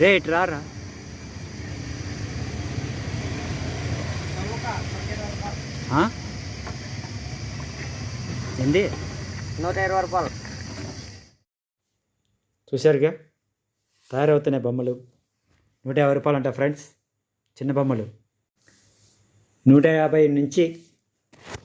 రే ఇటు రారా? ఏంది? నూట ఇరవై రూపాయలు. చూశారుగా? తయారవుతున్నాయి బొమ్మలు. నూట యాభై రూపాయలు అంట ఫ్రెండ్స్. చిన్న బొమ్మలు. నూట యాభై నుంచి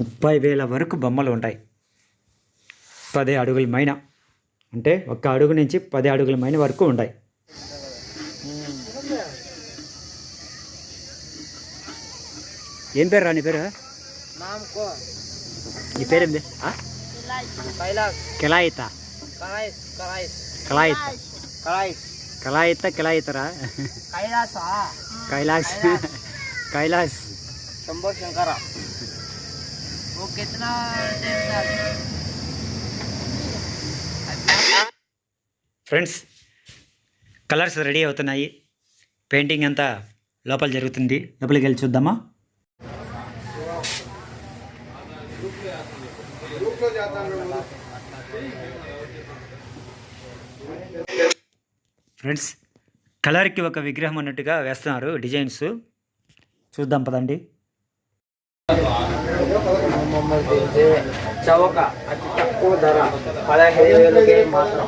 ముప్పై వేల వరకు బొమ్మలు ఉంటాయి. పది అడుగుల మైన. అంటే ఒక్క అడుగు నుంచి పది అడుగుల మైన వరకు ఉంటాయి. ఏం పేరు రా నీ పేరు నామకో నీ పేరేంది కైలాస్ కెలాయిత కరైస్ కరైస్ కలాయిత కరైస్ కలాయిత కెలాయితరా కైలాసా कैलाश कैलाश शंभो शंकरा वो कितना टाइम ఫ్రెండ్స్ కలర్స్ రెడీ అవుతున్నాయి పెయింటింగ్ అంతా లోపల జరుగుతుంది లోపలికి వెళ్ళి చూద్దామా ఫ్రెండ్స్ కలర్కి ఒక విగ్రహం అన్నట్టుగా వేస్తున్నారు డిజైన్స్. చూద్దాం పదండి. చౌక అతి తక్కువ ధర పదహైదు వేలకి మాత్రం.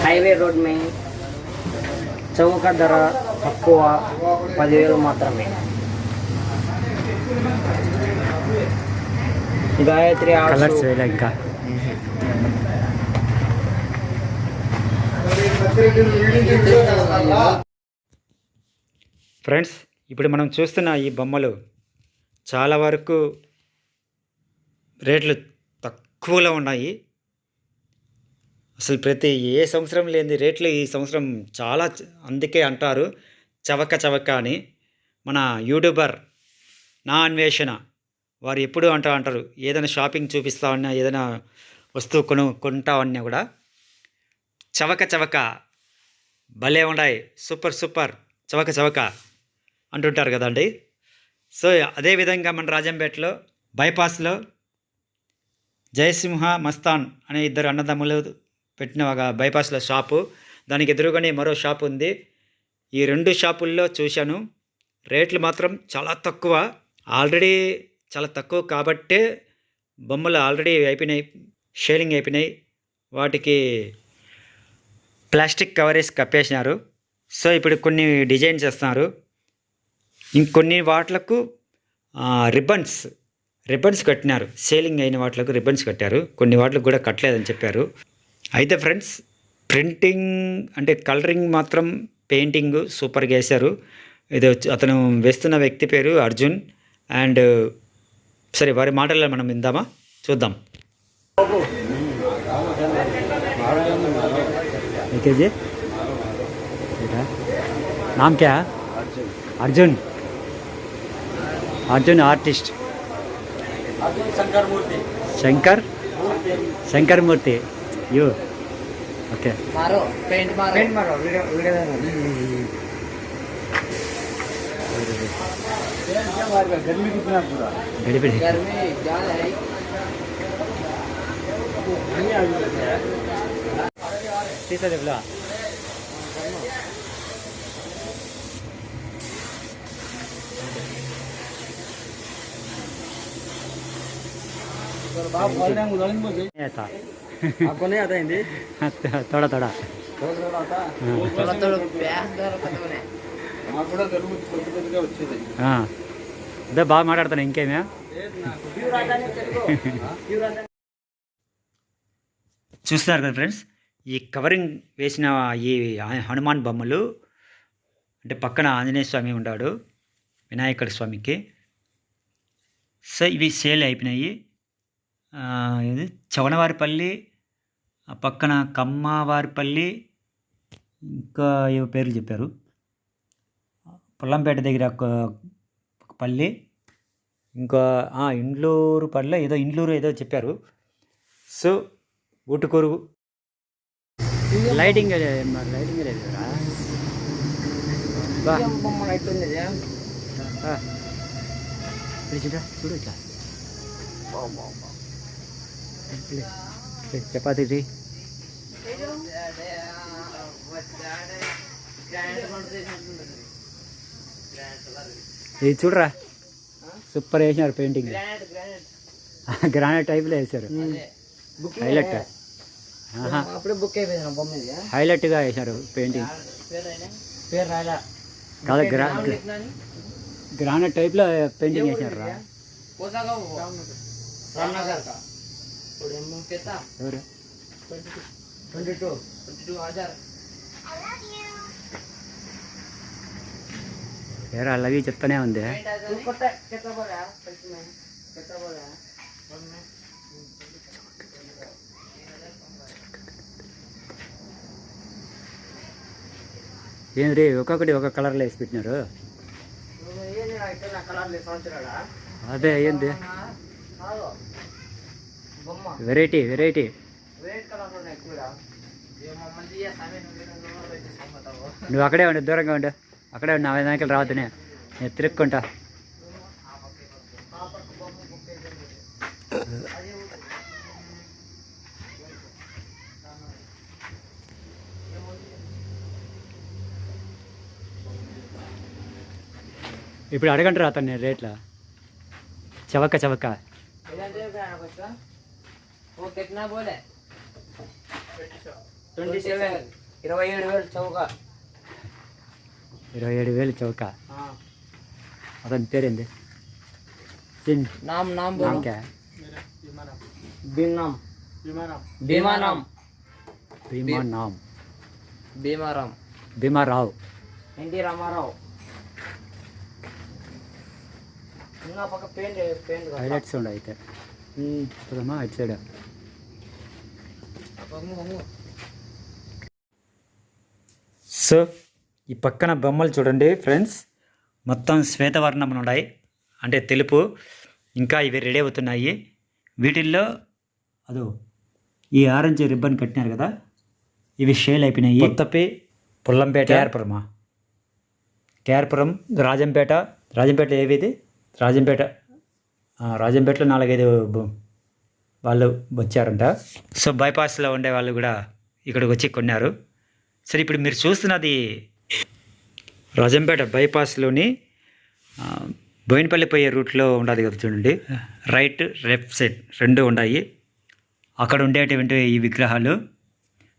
హైవే రోడ్ మే. చౌక ధర తక్కువ పదివేలు మాత్రమే. గాయత్రి ఆర్ట్స్ ఇంకా. ఫ్రెండ్స్ ఇప్పుడు మనం చూస్తున్న ఈ బొమ్మలు చాలా వరకు రేట్లు తక్కువలో ఉన్నాయి. అసలు ప్రతి ఏ సంవత్సరం లేని రేట్లు ఈ సంవత్సరం చాలా అందుకే అంటారు. చవక చవక అని మన యూట్యూబర్ నా అన్వేషణ వారు ఎప్పుడు అంటూ అంటారు. ఏదైనా షాపింగ్ చూపిస్తా ఉన్నా ఏదైనా వస్తువు కొను కూడా. చవక చవక భలే ఉన్నాయి సూపర్ సూపర్. చవక చవక అంటుంటారు కదండి సో అదేవిధంగా మన రాజంపేటలో బైపాస్లో జయసింహ మస్తాన్ అనే ఇద్దరు అన్నదమ్ములు పెట్టిన ఒక బైపాస్లో షాపు. దానికి ఎదురుగానే మరో షాప్ ఉంది. ఈ రెండు షాపుల్లో చూశాను. రేట్లు మాత్రం చాలా తక్కువ. ఆల్రెడీ చాలా తక్కువ కాబట్టే బొమ్మలు ఆల్రెడీ అయిపోయినాయి. షేలింగ్ అయిపోయినాయి. వాటికి ప్లాస్టిక్ కవరేజ్ కప్పేసినారు. సో ఇప్పుడు కొన్ని డిజైన్స్ చేస్తున్నారు ఇంకొన్ని వాటిలకు రిబ్బన్స్ రిబ్బన్స్ కట్టినారు. సేలింగ్ అయిన వాటిలకు రిబ్బన్స్ కట్టారు. కొన్ని వాటికి కూడా కట్టలేదని చెప్పారు. అయితే ఫ్రెండ్స్ ప్రింటింగ్ అంటే కలరింగ్ మాత్రం పెయింటింగ్ సూపర్గా వేశారు. ఇది వచ్చి అతను వేస్తున్న వ్యక్తి పేరు అర్జున్. అండ్ సరే వారి మాటల్లో మనం విందామా? చూద్దాం. देखिए जी। बेटा नाम क्या है? Arjun. Arjun artist. Shankar. Murthy Shankar Shankar Murthy you. Okay. मारो पेंट मारो। पेंट मारो वीडियो वीडियो गर्मी कितना पूरा गर्मी क्या है। सीता देवला नहीं आता आपको नहीं आता हिंदी थोड़ा थोड़ा थोड़ा थोड़ा प्यास दर खत्म है నాకు కూడా తెలుగు కొద్ది కొద్దిగా వచ్చేది हाँ అదే బాగా మాట్లాడతాను ఇంకేమే చూస్తున్నారు కదా ఫ్రెండ్స్? ఈ కవరింగ్ వేసిన ఈ హనుమాన్ బొమ్మలు అంటే పక్కన ఆంజనేయ స్వామి ఉన్నాడు వినాయకుడి స్వామికి. సో ఇవి సేల్ అయిపోయినాయి. ఇది చవనవారిపల్లి పక్కన కమ్మవారిపల్లి ఇంకా ఏవో పేర్లు చెప్పారు. పొల్లంపేట దగ్గర ఒక పల్లి ఇంకా ఇండ్లూరు పల్లె ఏదో ఇండ్లూరు ఏదో చెప్పారు. సో ఊటుకూరు లైటింగ్ మరి లైటింగ్ లేదు చూడ ఇట్లా. చపాతీ తీ. ఇది చూడరా. సూపర్ వేసినారు పెయింటింగ్. గ్రానైట్ టైప్లో వేసారు హైలైట్ అప్పుడే బుక్ అయిపోయింది బొమ్మ హైలైట్గా వేసారు పెయింటింగ్. పేరు రాయలా? కాదు గ్రా గ్రానైట్ టైప్లో పెయింటింగ్ వేసినారు రా ఎవరు? Twenty two. వేరే అలాగే చెప్తానే ఉంది. ఏం రే ఏంది ఒక్కొక్కటి ఒక కలర్లో వేసి పెట్టినారు. అదే ఏంది? వెరైటీ వెరైటీ నువ్వు అక్కడే ఉండు దూరంగా ఉండు. అక్కడే ఉండు నా వెనకాల రావద్దునే నేను తిరుక్కుంటా ఆ పక్క బొమ్మ బుక్ అయిపోయింది అది ఇప్పుడు అడగంటారు అతను నేను రేట్ల. చవక చవక. ఇరవై ఏడు వేలు చౌక. ఇరవై ఏడు వేలు చౌక. అతని పేరేంది? నామ్ నామ్ నామ్కా? భీమారాం భీమారాం భీమారాం భీమారాం భీమారావు. ఎన్టీ రామారావు. హైలైట్స్ ఉండు అయితే. చూడమ్మా ఇటు సైడ్. సో ఈ పక్కన బొమ్మలు చూడండి ఫ్రెండ్స్. మొత్తం శ్వేతవర్ణం ఉన్నాయి. అంటే తెలుపు ఇంకా ఇవి రెడీ అవుతున్నాయి. వీటిల్లో అదో ఈ ఆరెంజ్ రిబ్బన్ కట్టినారు కదా ఇవి షేల్ అయిపోయినాయి. కొత్తపి పుల్లంపేట కేఆర్పురమా కేఆర్పురం రాజంపేట రాజంపేట ఏవి ఇది? రాజంపేట రాజంపేటలో నాలుగైదు వాళ్ళు వచ్చారంట. సో బైపాస్లో ఉండే వాళ్ళు కూడా ఇక్కడికి వచ్చి కొన్నారు. సరే ఇప్పుడు మీరు చూస్తున్నది రాజంపేట బైపాస్లోని బోయినపల్లి పోయే రూట్లో ఉండదు కదా చూడండి. రైట్ లెఫ్ట్ సైడ్ రెండు ఉన్నాయి అక్కడ ఉండేటువంటి ఈ విగ్రహాలు.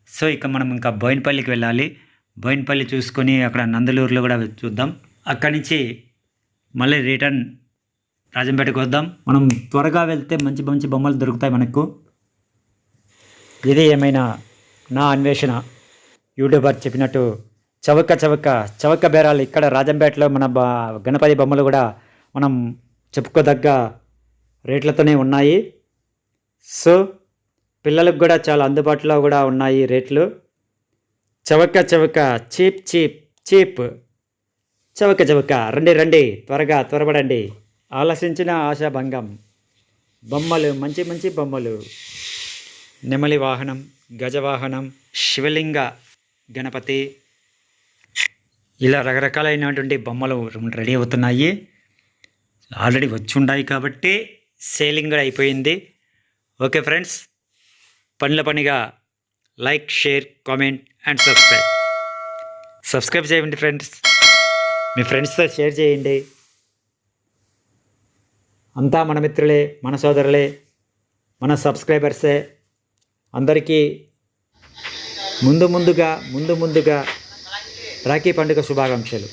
సో ఇక మనం ఇంకా బోయినపల్లికి వెళ్ళాలి. బోయినపల్లి చూసుకొని అక్కడ నందలూరులో కూడా చూద్దాం. అక్కడి నుంచి మళ్ళీ రిటర్న్ రాజంపేటకు వద్దాం. మనం త్వరగా వెళ్తే మంచి మంచి బొమ్మలు దొరుకుతాయి మనకు. ఇది ఏమైనా నా అన్వేషణ? యూట్యూబర్ చెప్పినట్టు చవక చవక చవక బేరాలు ఇక్కడ రాజంపేటలో మన బా గణపతి బొమ్మలు కూడా మనం చెప్పుకోదగ్గ రేట్లతోనే ఉన్నాయి. సో పిల్లలకు కూడా చాలా అందుబాటులో కూడా ఉన్నాయి రేట్లు. చవక చవక చీప్ చీప్ చీప్. చవక చవక రండి రండి త్వరగా త్వరపడండి. ఆలసించిన ఆశాభంగం. బొమ్మలు మంచి మంచి బొమ్మలు. నెమలి వాహనం గజవాహనం శివలింగ గణపతి. ఇలా రకరకాలైనటువంటి బొమ్మలు రెడీ అవుతున్నాయి. ఆల్రెడీ వచ్చి ఉన్నాయి కాబట్టి సేలింగ్ కూడా అయిపోయింది. ఓకే ఫ్రెండ్స్ పనుల పనిగా like share comment and subscribe. Subscribe చేయండి ఫ్రెండ్స్. మీ ఫ్రెండ్స్తో షేర్ చేయండి. అంతా మన మిత్రులే మన సోదరులే మన సబ్స్క్రైబర్సే. అందరికీ ముందు ముందుగా ముందు ముందుగా రాఖీ పండుగ శుభాకాంక్షలు.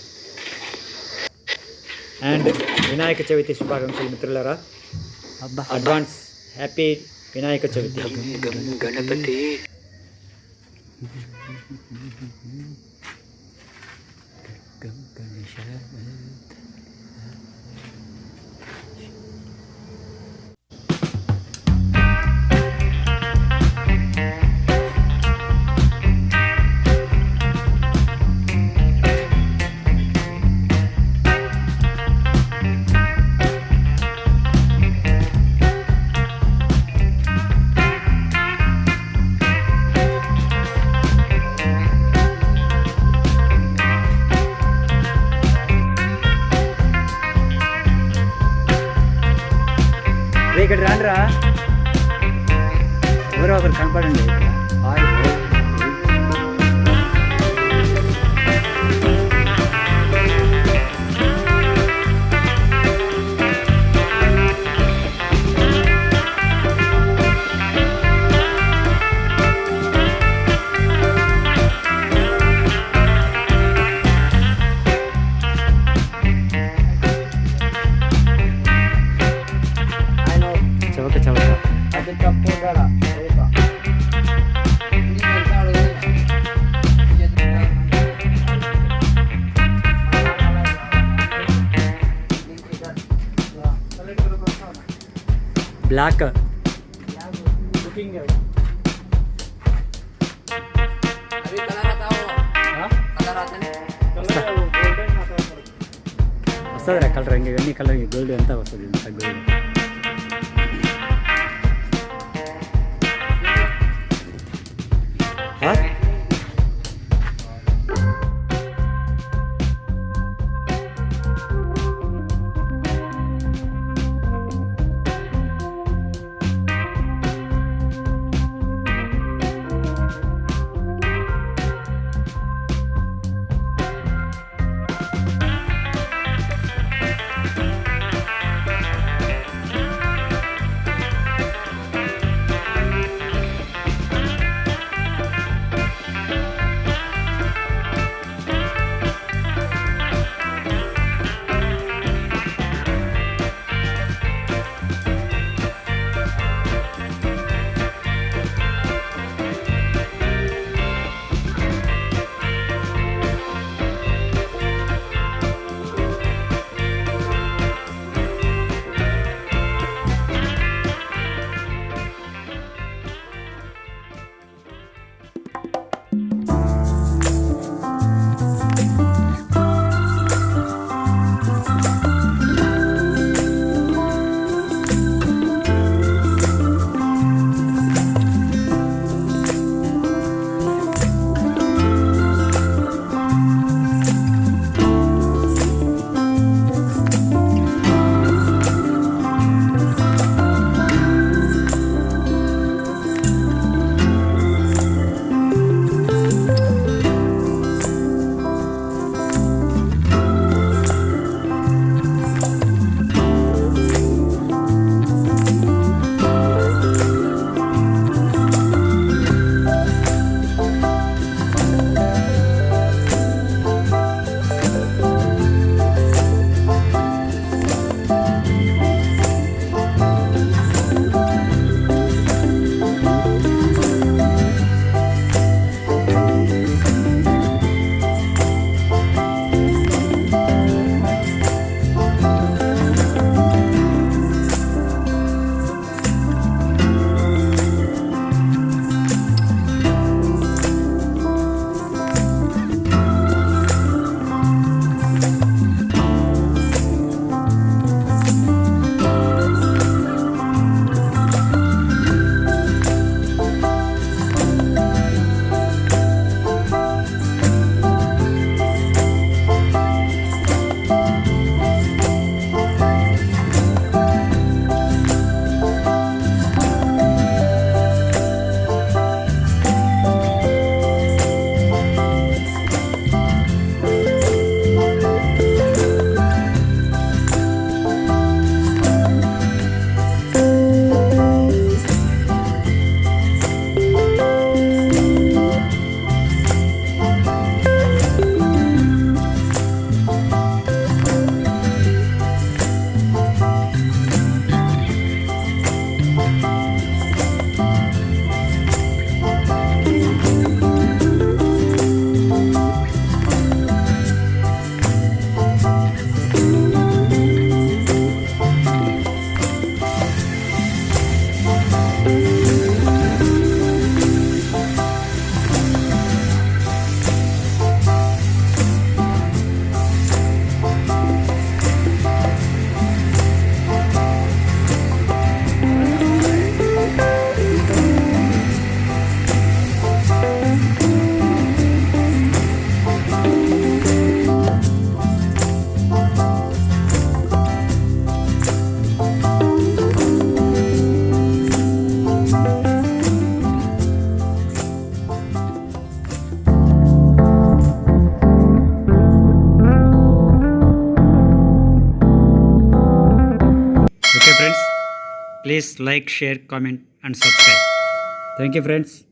అండ్ వినాయక చవితి శుభాకాంక్షలు మిత్రులరా. Advance happy Vinayaka Chavithi. Ganapati. Black ಹೊಸದ್ರೆ colour ಹಂಗೆ ಎಣ್ಣೆ ಕಲರ್ ಗೋಲ್ಡ್ ಅಂತ ಹೊಸದು gold Please like, share, comment and subscribe. Thank you friends.